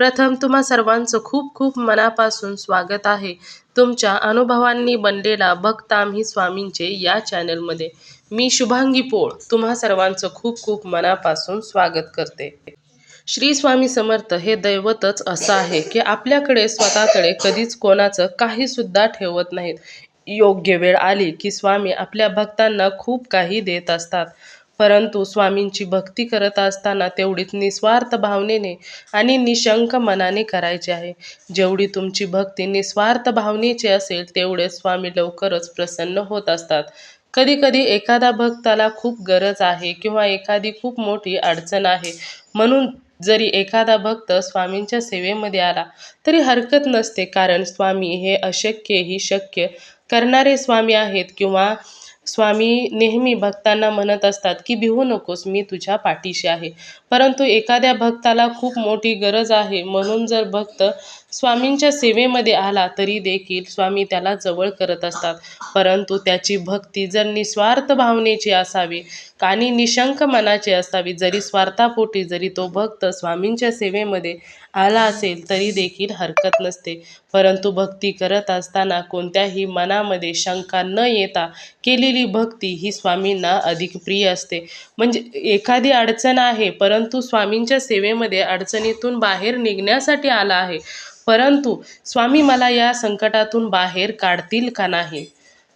प्रथम तुम्हा सर्वांचं खूप खूप मनापासून स्वागत आहे. तुमच्या अनुभवांनी बनलेला भक्त आम्ही स्वामींचे या चॅनलमध्ये. मी शुभांगी पोळ तुम्हा सर्वांचं खूप खूप मनापासून स्वागत करते. श्री स्वामी समर्थ हे दैवतच असं आहे की आपल्याकडे स्वतःकडे कधीच कोणाचं काही सुद्धा ठेवत नाहीत. योग्य वेळ आली की स्वामी आपल्या भक्तांना खूप काही देत असतात. परंतु स्वामींची भक्ती करत असताना तेवढीच निस्वार्थ भावनेने आणि निशंक मनाने करायची आहे. जेवढी तुमची भक्ती निस्वार्थ भावनेची असेल तेवढे स्वामी लवकरच प्रसन्न होत असतात. कधी कधी एखादा भक्ताला खूप गरज आहे किंवा एखादी खूप मोठी अडचण आहे. म्हणून जरी एखादा भक्त स्वामींच्या सेवेमध्ये आला तरी हरकत नसते. कारण स्वामी हे अशक्य ही शक्य करणारे स्वामी आहेत किंवा स्वामी नेहमी भक्तांना म्हणत असतात की भिवू नकोस मी तुझ्या पाठीशी आहे. परंतु एखाद्या भक्ताला खूप मोठी गरज आहे. म्हणून जर भक्त स्वामींच्या सेवेमध्ये आला तरी देखील स्वामी त्याला जवळ करत असतात. परंतु त्याची भक्ती जर निस्वार्थ भावनेची असावी आणि निशंक मनाची असावी जरी स्वार्थापोटी जरी तो भक्त स्वामींच्या सेवेमध्ये आला असेल तरी देखील हरकत नसते. परंतु भक्ती करत असताना कोणत्याही मनामध्ये शंका न येता केलेली भक्ती ही स्वामींना अधिक प्रिय असते. म्हणजे एखादी अडचण आहे परंतु स्वामींच्या सेवेमध्ये अडचणीतून बाहेर निघण्यासाठी आला आहे परंतु स्वामी मला या संकटातून बाहेर काढतील का नाही?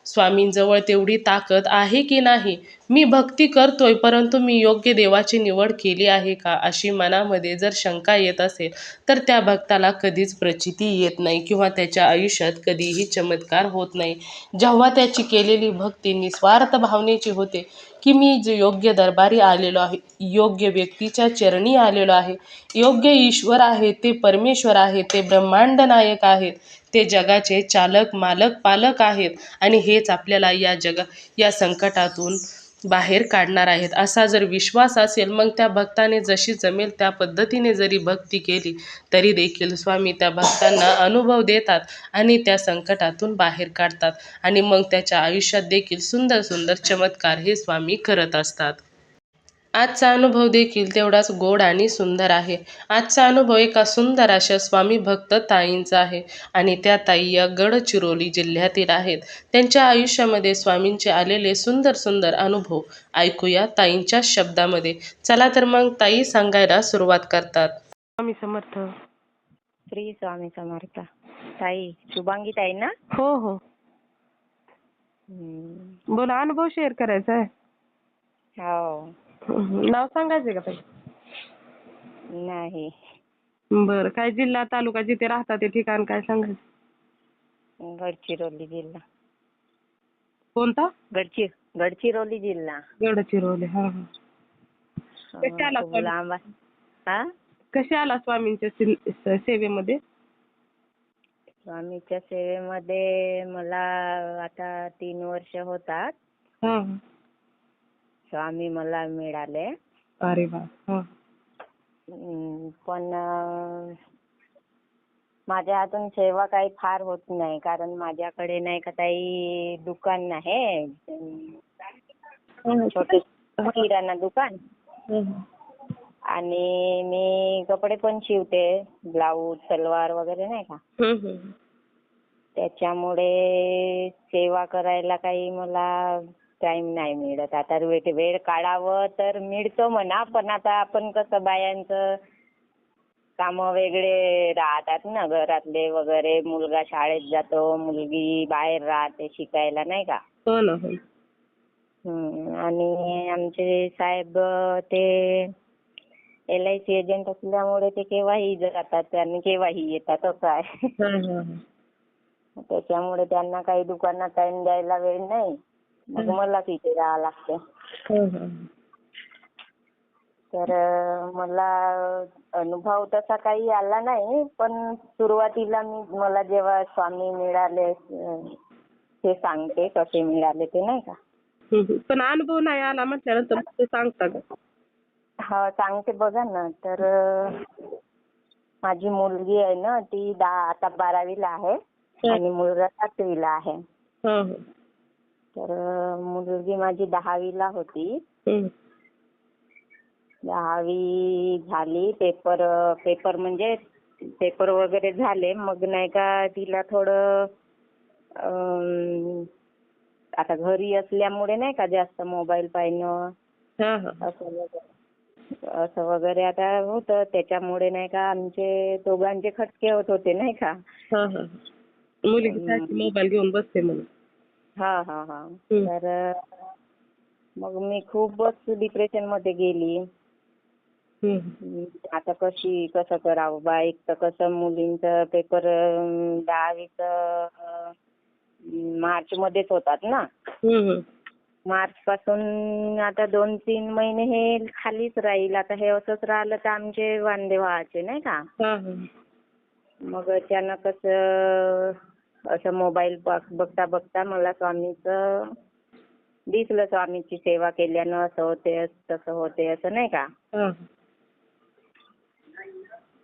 स्वामींजवळ तेवढी ताकद आहे की नाही? मी भक्ती करतोय परंतु मी योग्य देवाची निवड केली आहे का? अशी मनामध्ये जर शंका येत असेल तर त्या भक्ताला कधीच प्रचिती येत नाही किंवा त्याच्या आयुष्यात कधीही चमत्कार होत नाही. जेव्हा त्याची केलेली भक्ती निस्वार्थ भावनेची होते की मी जे योग्य दरबारी आलेलो आहे योग्य व्यक्तीच्या चरणी आलेलो आहे योग्य ईश्वर आहे ते परमेश्वर आहे ते ब्रह्मांड नायक आहेत ते जगाचे चालक मालक पालक आहेत आणि हेच आपल्याला या जगा या संकटातून बाहेर काढणार आहेत. असा जर विश्वास असेल मग त्या भक्ताने जशी जमेल त्या पद्धतीने जरी भक्ती केली तरी देखील स्वामी त्या भक्तांना अनुभव देतात आणि त्या संकटातून बाहेर काढतात. आणि मग त्याच्या आयुष्यात देखील सुंदर सुंदर चमत्कार हे स्वामी करत असतात. आजचा अनुभव देखील तेवढाच गोड आणि सुंदर आहे. आजचा अनुभव एका सुंदर अशा स्वामी भक्त ताईंचा आहे आणि त्या ताई या गडचिरोली जिल्ह्यातील आहेत. त्यांच्या आयुष्यामध्ये स्वामींचे आलेले सुंदर सुंदर अनुभव ऐकूया ताईंच्या शब्दामध्ये. चला तर मग ताई सांगायला सुरुवात करतात. स्वामी समर्थ. श्री स्वामी समर्थ. ताई शुभांगी ताई ना? हो हो. बोला अनुभव शेअर करायचा आहे. हो. नाव सांगायचे का ताई. नाही. बरं काय जिल्हा तालुका जिथे राहता ते ठिकाण काय सांगायचं गडचिरोली जिल्हा. कोणता? गडचि गडचिरोली जिल्हा. गडचिरोली हा हा. कशी आला स्वामी? हा? कशी आला स्वामींच्या स- सेवेमध्ये? स्वामीच्या सेवेमध्ये मला आता तीन वर्ष होतात. हा. स्वामी मला मिळाले. अरे वा हा. हम्म, पण अं, माझ्या हातून सेवा काही फार होत नाही. कारण माझ्याकडे नाही का ताई दुकान आहे. छोटे किराणा दुकान. आणि मी कपडे पण शिवते. ब्लाऊज सलवार वगैरे नाही का. त्याच्यामुळे सेवा करायला काही मला टाइम नाही मिळत. आता वेळ वेळ काढावं तर मिळतो म्हणा पण आता आपण कसं बायांचं काम वेगळे राहतात ना घरातले वगैरे. मुलगा शाळेत जातो मुलगी बाहेर राहते शिकायला नाही का? हो ना हो. हम्म, आणि आमचे साहेब ते एल आय सी एजंट असल्यामुळे ते केव्हाही जातात आणि केव्हाही येतात असं आहे. हा, हा, हा. त्याच्यामुळे त्यांना काही दुकानात टाइम द्यायला वेळ नाही. मग मला तिथे राहावं लागतं. हा, हा. तर मला अनुभव तसा काही आला नाही पण सुरुवातीला मी मला जेव्हा स्वामी मिळाले ते सांगते कसे मिळाले ते नाही का. पण अनुभव नाही आला म्हटल्यानंतर ते सांगता का? हा सांगते बघा ना. तर माझी मुलगी आहे ना ती दहा आता बारावीला आहे आणि मुलगा सातवीला आहे. हा हा. तर मुलगी माझी दहावीला होती. दहावी झाली. पेपर पेपर म्हणजे पेपर वगैरे झाले. मग नाही का तिला थोडं अं, आता घरी असल्यामुळे नाही का जास्त मोबाईल पाहणं हा हा. असं वगैरे असं वगैरे आता होतं. त्याच्यामुळे नाही का आमचे दोघांचे खटके होत होते नाही का. मुलगी मोबाईल घेऊन बसते म्हणून. हा हा हा. तर मग मी खूपच डिप्रेशनमध्ये गेली. आता कशी कसं करावं? बा एक तर कसं? मुलींचं पेपर दहावीचं मार्च मध्येच होतात ना. मार्च पासून आता दोन तीन महिने हे खालीच राहील. आता हे असंच राहिलं तर आमचे वांदे व्हायचे नाही का? मग अचानकच असं मोबाईल बघता बघता मला स्वामीचं दिसलं स्वामीची सेवा केल्यानं असं होते तसं होते असं नाही का?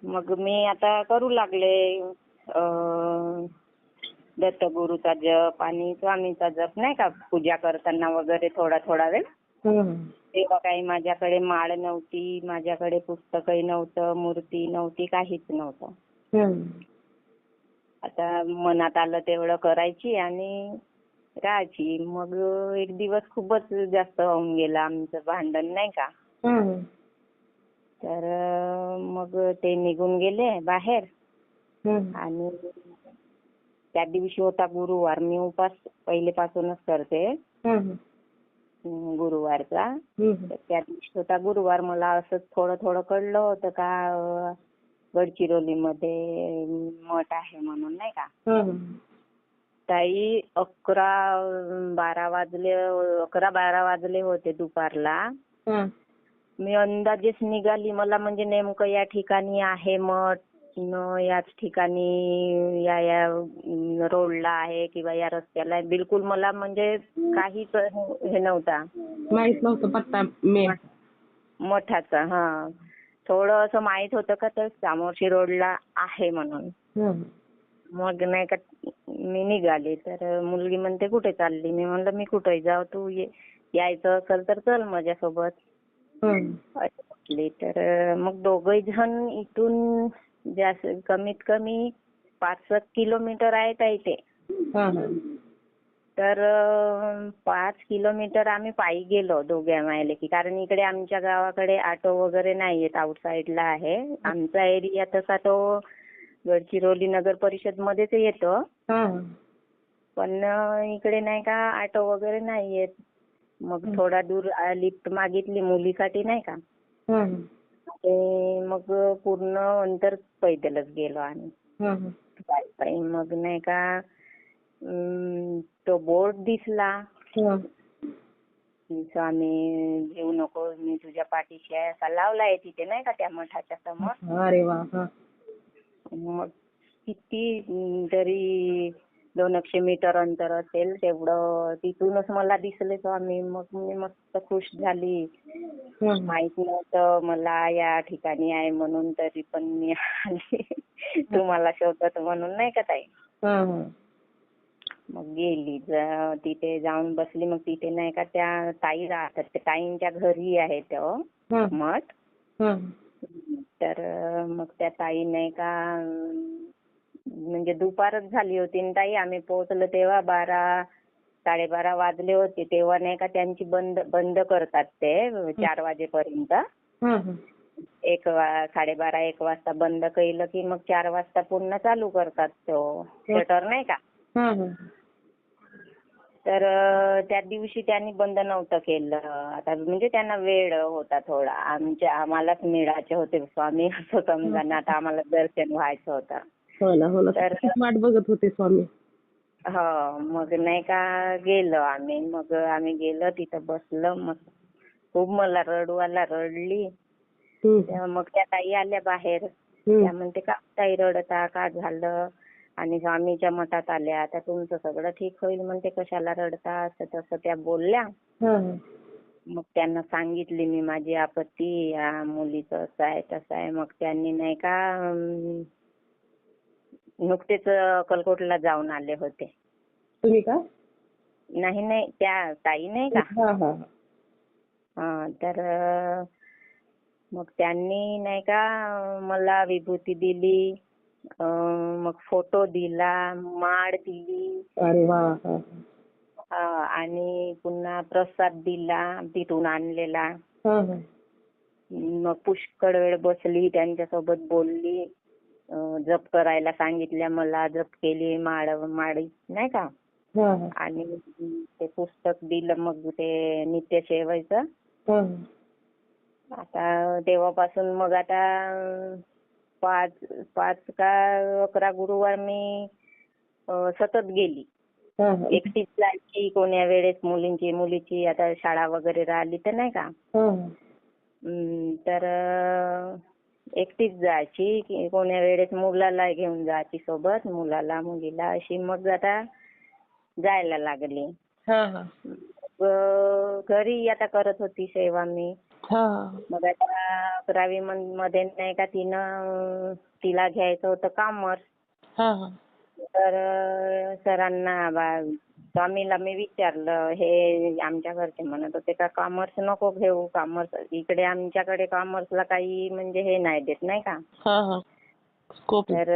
मग मी आता करू लागले दत्तगुरूचा जप आणि स्वामीचा जप नाही का? पूजा करताना वगैरे थोडा थोडा वेळ. तेव्हा काही माझ्याकडे माळ नव्हती माझ्याकडे पुस्तकही नव्हतं मूर्ती नव्हती काहीच नव्हतं. आता मनात आलं तेवढं करायची आणि राहायची. मग एक दिवस खूपच जास्त होऊन गेलं आमचं भांडण नाही का? तर मग ते निघून गेले बाहेर. आणि त्या दिवशी होता गुरुवार. मी उपास पहिलेपासूनच करते. अं, गुरुवारचा. हम्म. तर त्या दिवशी होता गुरुवार. मला असं थोडं थोडं कळलं होतं का अं, गडचिरोलीमध्ये मठ आहे म्हणून नाही का? ताई अकरा बारा वाजले अकरा बारा वाजले होते दुपारला. मी अंदाजेच निघाली. मला म्हणजे नेमकं या ठिकाणी आहे मठ न याच ठिकाणी या या रोडला आहे किंवा या रस्त्याला आहे. बिलकुल मला म्हणजे काहीच हे नव्हता. माहीत नव्हतं पत्ता मे मठाचा हा. थोडं असं माहीत होतं का तर सामोर्शी रोडला आहे म्हणून. मग नाही का मी निघाले तर मुलगी म्हणते कुठे चालली? मी म्हणलं मी कुठे जाऊ? तू ये यायचं असेल तर चल माझ्यासोबत. म्हटली. तर मग दोघही जण इथून जास्त कमीत कमी पाच सात किलोमीटर आहे ताई ते तर पाच किलोमीटर आम्ही पायी गेलो दोघ्या मायले की कारण इकडे आमच्या गावाकडे ऑटो वगैरे नाही आहेत आउटसाईडला आहे. आमचा एरिया तसा तो गडचिरोली नगर परिषद मध्येच येतो पण इकडे नाही का ऑटो वगैरे नाही आहेत मग थोडा दूर लिफ्ट मागितली मुलीसाठी नाही का? ते मग पूर्ण अंतर पैदलच गेलो आम्ही. पायी पायी. मग नाही का तो बोर्ड दिसला. स्वामी घेऊ नको मी तुझ्या पाठीशी आहे असा लावलाय तिथे नाही का त्या मठाच्या समोर. अरे वा हा. मग किती तरी दोन एकशे मीटर अंतर असेल तेवढं तिथूनच मला दिसले स्वामी मग मी मस्त खुश झाली. माहीत नव्हतं मला या ठिकाणी आहे म्हणून तरी पण मी आली. तुम्हाला शोधत म्हणून नाही का ताई? मग गेली. तिथे जाऊन बसली. मग तिथे नाही का त्या ताई राहतात त्या ताईंच्या घरी आहे तो मठ. तर मग त्या ताई नाही का म्हणजे दुपारच झाली होती न ताई. आम्ही पोहोचलो तेव्हा बारा साडेबारा वाजले होते. तेव्हा नाही का त्यांची बंद बंद करतात ते चार वाजेपर्यंत. एक वा साडेबारा एक वाजता बंद केलं की मग चार वाजता पुन्हा चालू करतात तो. शटर नाही का? तर त्या दिवशी त्यांनी बंद नव्हतं केलं. आता म्हणजे त्यांना वेळ होता थोडा. आमच्या आम्हालाच मिळायचे होते स्वामी असं समजा ना आता आम्हाला दर्शन व्हायचं होतं. हो ना हो ना. तर- वाट बघत होते स्वामी. हो मग नाही का गेलो आम्ही. मग आम्ही गेलो तिथं बसलो. मग खूप मला रडू आला रडली. हम्म. तेव्हा मग त्या ताई आल्या बाहेर. हम्म. त्या म्हणते का ताई रडता? का झालं? आणि स्वामीच्या मठात आल्या आता तुमचं सगळं ठीक होईल म्हणते कशाला रडता असं तसं त्या बोलल्या. मग त्यांना सांगितली मी माझी आपत्ती या मुलीचं असं आहे तसं आहे. मग त्यांनी नाही का नुकतेच अक्कलकोटला जाऊन आले होते. तुम्ही का? नाही नाही त्या ताई नाही का? हा तर मग त्यांनी नाही का मला विभूती दिली. मग फोटो दिला माळ दिली. अरे वा आणि पुन्हा प्रसाद दिला तिथून आणलेला. हा, हा. मग पुष्कळ वेळ बसली त्यांच्यासोबत बोलली. जप करायला सांगितल्या मला जप केली माळ माळी नाही का. आणि ते पुस्तक दिलं मग ते नित्य सेवायचं. हा, आता तेव्हापासून मग आता पाच पाच का अकरा गुरुवार मी सतत गेली. एकटीच जायची कोण्या वेळेस मुलींची मुलीची आता शाळा वगैरे राहिली तर नाही का? तर एकटीच जायची की कोण्या वेळेस मुलाला घेऊन जायची सोबत मुलाला मुलीला अशी मग आता जायला लागली. मग घरी आता करत होती सेवा मी. मग आता अकरावी मध्ये नाही का तिनं तिला घ्यायचं होतं कॉमर्स हा, हा. तर सरांना बा- स्वामीला मी विचारलं हे आमच्या घरचे म्हणत होते का कॉमर्स नको घेऊ कॉमर्स इकडे आमच्याकडे कॉमर्सला काही म्हणजे हे नाही देत नाही का हा, हा. तर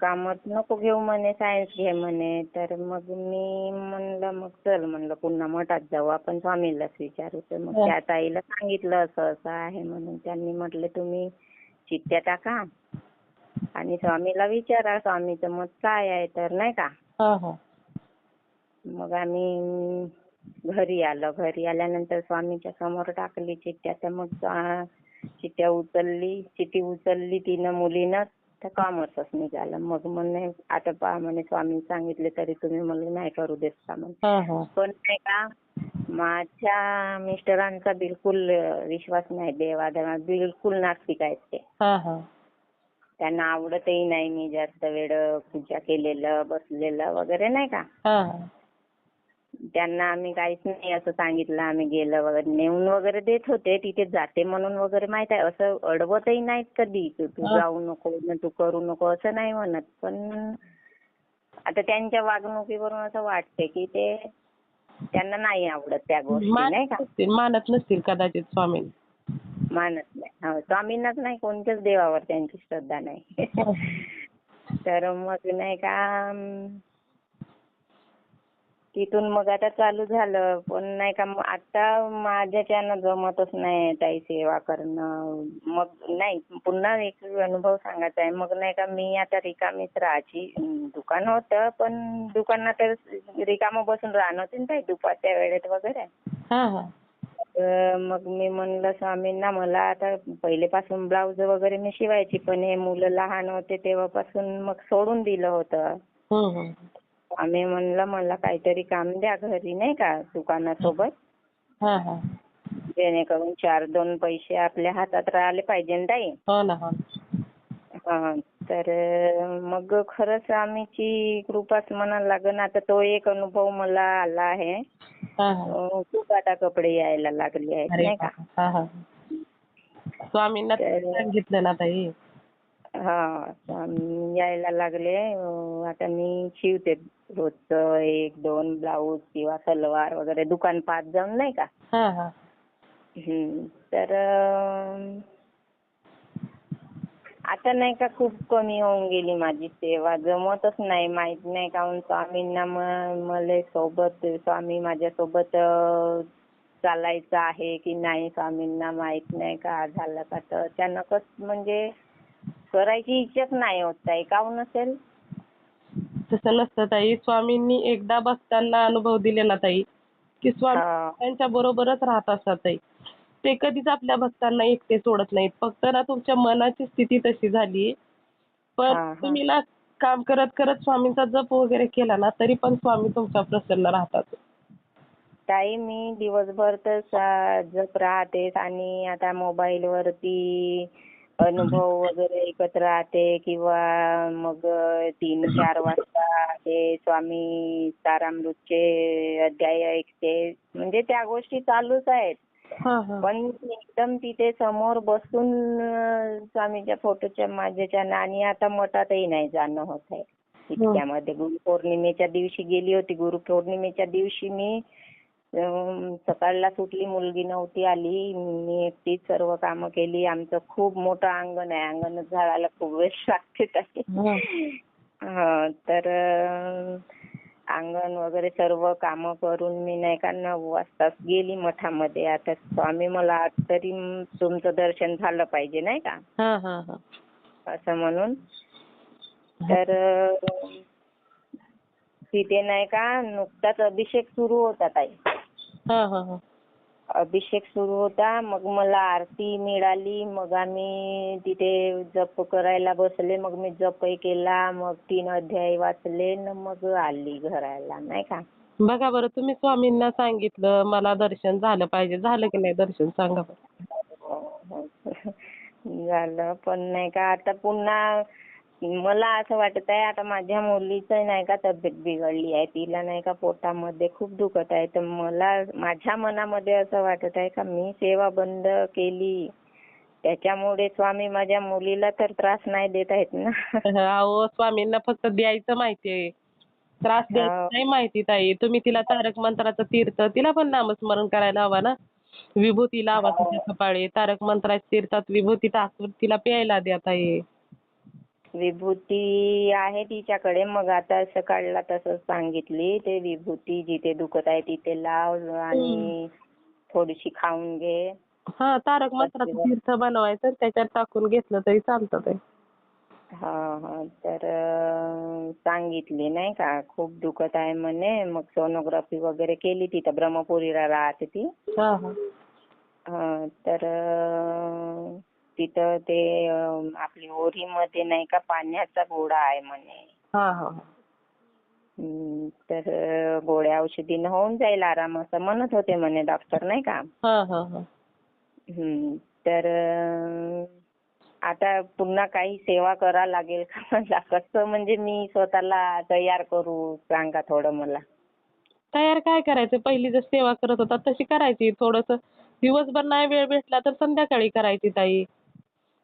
कॉमर्स नको घेऊ म्हणे सायन्स घे म्हणे. तर मग मी म्हणलं मग चल म्हणलं पुन्हा मठात जाऊ. आपण स्वामीलाच विचारू. तर मग. त्या ताईला सांगितलं असं असं आहे म्हणून. त्यांनी म्हटलं तुम्ही चिठ्ठ्या टाका आणि स्वामीला विचारा. स्वामीचं मत काय आहे तर नाही का? हा, हा. मग आम्ही घरी आलो. घरी आल्यानंतर स्वामीच्या समोर टाकली चिठ्ठ्या तर मग चिठ्ठ्या उचलली चिठ्ठी उचलली तिनं मुलीनं तर कॉमर्सच निघालं मग म्हणे आता पहा म्हणे स्वामी सांगितले तरी तुम्ही मला नाही करू देत का म्हणे. पण नाही का माझ्या मिस्टरांचा बिलकुल विश्वास नाही देवाधर्मात बिलकुल नास्तिक आहेत ते. त्यांना आवडतही नाही मी जास्त वेळ पूजा केलेलं बसलेलं वगैरे नाही का. त्यांना आम्ही काहीच नाही असं सांगितलं. आम्ही गेलं वगैरे. नेऊन वगैरे देत होते. तिथे जाते म्हणून वगैरे माहीत आहे. असं अडवतही नाहीत कधी. तू तू. जाऊ नको न तू करू नको असं नाही म्हणत. पण आता त्यांच्या वागणुकीवरून असं वाटते की ते त्यांना नाही आवडत त्या गोष्टी नाही मानत का? नसतील. मानत नसतील कदाचित स्वामी मानत नाही. हो, स्वामींनाच नाही. कोणत्याच देवावर त्यांची श्रद्धा नाही. तर मग नाही का तिथून मग आता चालू झालं. पण नाही का आता माझ्याच्यानं जमतच नाही ताई सेवा करणं. मग नाही पुन्हा एक अनुभव सांगायचा आहे. मग नाही का मी आता रिकामीच राहायची. दुकान होतं पण दुकानात रिकामं बसून राहणं होते ना ताई दुपारच्या वेळेत वगैरे. हा हा. तर मग मी म्हणलं स्वामींना मला आता पहिलेपासून ब्लाऊज वगैरे मी शिवायची पण हे मुलं लहान होते तेव्हापासून मग सोडून दिलं होतं. आम्ही म्हणलं मला काहीतरी काम द्या घरी नाही का दुकानासोबत. हा हा. जेणेकरून चार दोन पैसे आपल्या हातात राहिले पाहिजे ना ताई. हो ना हो ना. हा, तर अं, मग खरंच आम्हीची कृपाच म्हणायला लागेल. आता तो एक अनुभव मला आला आहे. हा हा. अं, खूप आता कपडे यायला लागले आहेत अरे नाही का? हा हा. स्वामींना तर- सांगितलं ना ताई. हा यायला लागले. आता मी शिवते रोजचं एक दोन ब्लाऊज किंवा सलवार वगैरे दुकान पाहत जाऊन नाही का? हा हा. हम्म. तर अं, आता नाही का खूप कमी होऊन गेली माझी सेवा. जमतच नाही माहीत नाही काहून स्वामींना म- मले सोबत स्वामी माझ्या सोबत चालायचं आहे की नाही स्वामींना माहीत नाही का झालं का तर अचानकच म्हणजे करायची इच्छाच नाही होत ताई काहून असेल तसं नसतं ताई स्वामींनी एकदा भक्तांना अनुभव दिले ना ताई की स्वामी. त्यांच्या बरोबरच राहत असतात ताई ते कधीच आपल्या भक्तांना एकटे सोडत नाहीत फक्त ना तुमच्या मनाची स्थिती तशी झाली पण हा. तुम्ही ना काम करत करत स्वामींचा जप वगैरे केला ना तरी पण स्वामी तुमच्या प्रसन्न राहतात ताई मी दिवसभर तर सा- जप राहतेच आणि आता मोबाईल वरती अनुभव वगैरे ऐकत राहते किंवा मग तीन चार वाजता ते स्वामी तारामृतचे अध्याय ऐकते. म्हणजे त्या गोष्टी चालूच आहेत. हा हा. पण एकदम तिथे समोर बसून स्वामीच्या फोटोच्या माझ्याच्या आणि आता मठातही नाही जाणं होत आहे. इतक्यामध्ये गुरुपौर्णिमेच्या दिवशी गेली होती. गुरुपौर्णिमेच्या दिवशी मी अं, सकाळला सुटली मुलगी नव्हती आली. मी एकटीच सर्व कामं केली. आमचं खूप मोठं अंगण आहे. अंगण झाडाला खूप वेळ लागते ताई. हा, तर अंगण वगैरे सर्व कामं करून मी नाही का नऊ वाजताच गेली मठामध्ये. आता स्वामी मला आज तरी तुमचं दर्शन झालं पाहिजे नाही का? हा हा हा. असं म्हणून. तर तिथे नाही का नुकताच अभिषेक सुरू होता ताई. अभिषेक सुरू होता मग मला आरती मिळाली मग आम्ही तिथे जप करायला बसले मग मी जपही केला मग तीन अध्याय वाचले न मग आली घराला नाही का? बघा बरं तुम्ही स्वामींना सांगितलं मला दर्शन झालं पाहिजे झालं की नाही दर्शन सांगा बरं. झालं पण नाही का आता पुन्हा मला असं वाटत आहे आता माझ्या मुलीचं नाही का तब्येत बिघडली आहे तिला नाही का पोटामध्ये खूप दुखत आहे. तर मला माझ्या मनामध्ये असं वाटत आहे का मी सेवा बंद केली. त्याच्यामुळे स्वामी माझ्या मुलीला तर त्रास नाही देत आहेत ना. अहो स्वामींना फक्त द्यायचं माहितीये त्रास द्यायचं हो. नाही माहिती ताई. तुम्ही तिला तारक मंत्राचं तीर्थ तिला पण नामस्मरण करायला हवा ना. विभूती लावा हो. तिच्या कपाळी. तारक मंत्राच्या तीर्थात विभूती टाकून तिला प्यायला द्या ताई. विभूती आहे तिच्याकडे. मग आता सकाळला तसंच सांगितली. ते विभूती जिथे दुखत आहे तिथे लाव आणि थोडीशी खाऊन घे. हा तारक मंत्राचं तीर्थ बनवायचं. त्याच्यात टाकून घेतलं तरी चालतं ते. हा हा. तर अं, सांगितली नाही का? खूप दुखत आहे म्हणे. मग सोनोग्राफी वगैरे केली तिथं ब्रह्मपुरीला राहते ती. हा हा. हा, तर अं, तिथं ते आपली ओरीमध्ये नाही का पाण्याचा गोळा आहे म्हणे. हा हा तर गोळ्या औषधीनं होऊन जाईल आराम असं म्हणत होते म्हणे डॉक्टर नाही का? हा हा हा. हम्म, तर आता पुन्हा काही सेवा करा लागेल का मला? कसं म्हणजे मी स्वतःला तयार करू? सांगा थोडं मला. तयार काय करायचं? पहिली जशी सेवा करत होता तशी करायची. थोडस दिवसभर नाही वेळ भेटला तर संध्याकाळी करायची ताई.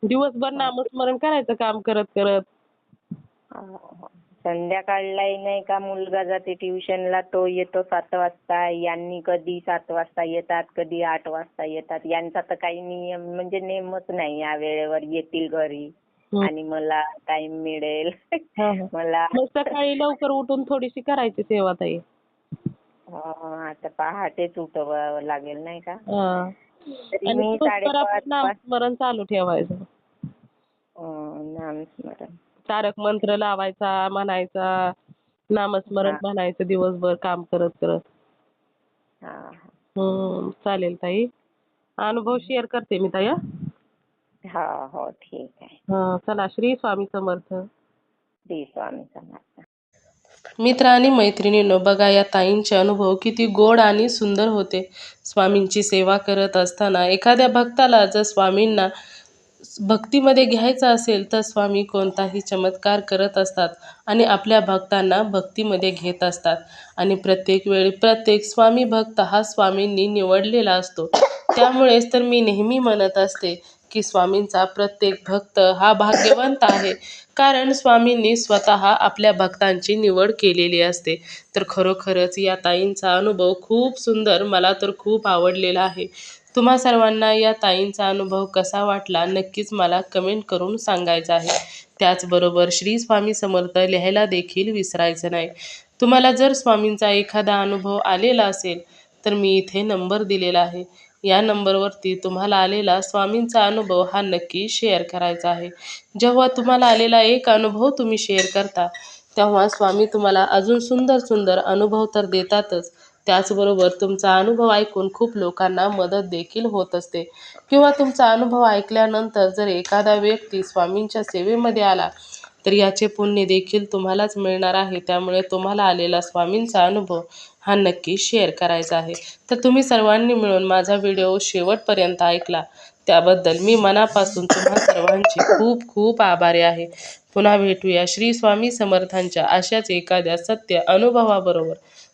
दिवसभर नामस्मरण करायचं काम करत करत. संध्याकाळलाही नाही का मुलगा जाते ट्युशनला तो येतो सात वाजता यांनी कधी सात वाजता येतात कधी आठ वाजता येतात. यांचा तर काही नियम म्हणजे नेमच नाही या वेळेवर येतील घरी. आणि मला टाइम मिळेल. हा, हा. मला सकाळी लवकर उठून थोडीशी करायची सेवा ताई. अं, आता पहाटेच उठवावं लागेल नाही का? हा. मी साडेपाच नामस्मरण चालू ठेवायचं. नामस्मरण तारक मंत्र लावायचा म्हणायचा नामस्मरण. म्हणायचं दिवसभर काम करत करत. हा हम्म चालेल ताई. अनुभव शेअर करते मी ताई हा. हा हो ठीक आहे. हा चला श्री स्वामी समर्थ. श्री स्वामी समर्थ. मित्र आणि मैत्रिणींनो बघा या ताईंचे अनुभव किती गोड आणि सुंदर होते. स्वामींची सेवा करत असताना एखाद्या भक्ताला जर स्वामींना भक्तीमध्ये घ्यायचं असेल तर स्वामी कोणताही चमत्कार करत असतात आणि आपल्या भक्तांना भक्तीमध्ये घेत असतात. आणि प्रत्येक वेळी प्रत्येक स्वामी भक्त हा स्वामींनी निवडलेला असतो. त्यामुळेच तर मी नेहमी म्हणत असते की स्वामींचा प्रत्येक भक्त हा भाग्यवंत आहे. कारण स्वामींनी स्वतः आपल्या भक्तांची निवड केलेली असते. तर खरोखरच या ताईंचा अनुभव खूप सुंदर मला तर खूप आवडलेला आहे. तुम्हा सर्वांना या ताईंचा अनुभव कसा वाटला नक्कीच मला कमेंट करून सांगायचं आहे. त्याचबरोबर श्री स्वामी समर्थ लिहायला देखील विसरायचं नाही. तुम्हाला जर स्वामींचा एखादा अनुभव आलेला असेल तर मी इथे नंबर दिलेला आहे. या नंबरवरती तुम्हाला आलेला स्वामींचा अनुभव हा नक्की शेअर करायचा आहे. जेव्हा तुम्हाला आलेला एक अनुभव तुम्ही शेअर करता तेव्हा स्वामी तुम्हाला अजून सुंदर सुंदर अनुभव तर देतातच. त्याचबरोबर तुमचा अनुभव ऐकून खूप लोकांना मदत देखील होत असते. किंवा तुमचा अनुभव ऐकल्यानंतर जर एखादा व्यक्ती स्वामींच्या सेवेमध्ये आला तर याचे पुण्य देखील तुम्हालाच मिळणार आहे. त्यामुळे तुम्हाला आलेला स्वामींचा अनुभव हा नक्की शेअर करायचा आहे. तर तुम्ही सर्वांनी मिळून माझा व्हिडिओ शेवटपर्यंत ऐकला. त्याबद्दल मी मनापासून तुम्हा सर्वांची खूप खूप आभारी आहे. पुन्हा भेटूया श्री स्वामी समर्थांच्या अशाच एखाद्या सत्य अनुभवाबरोबर.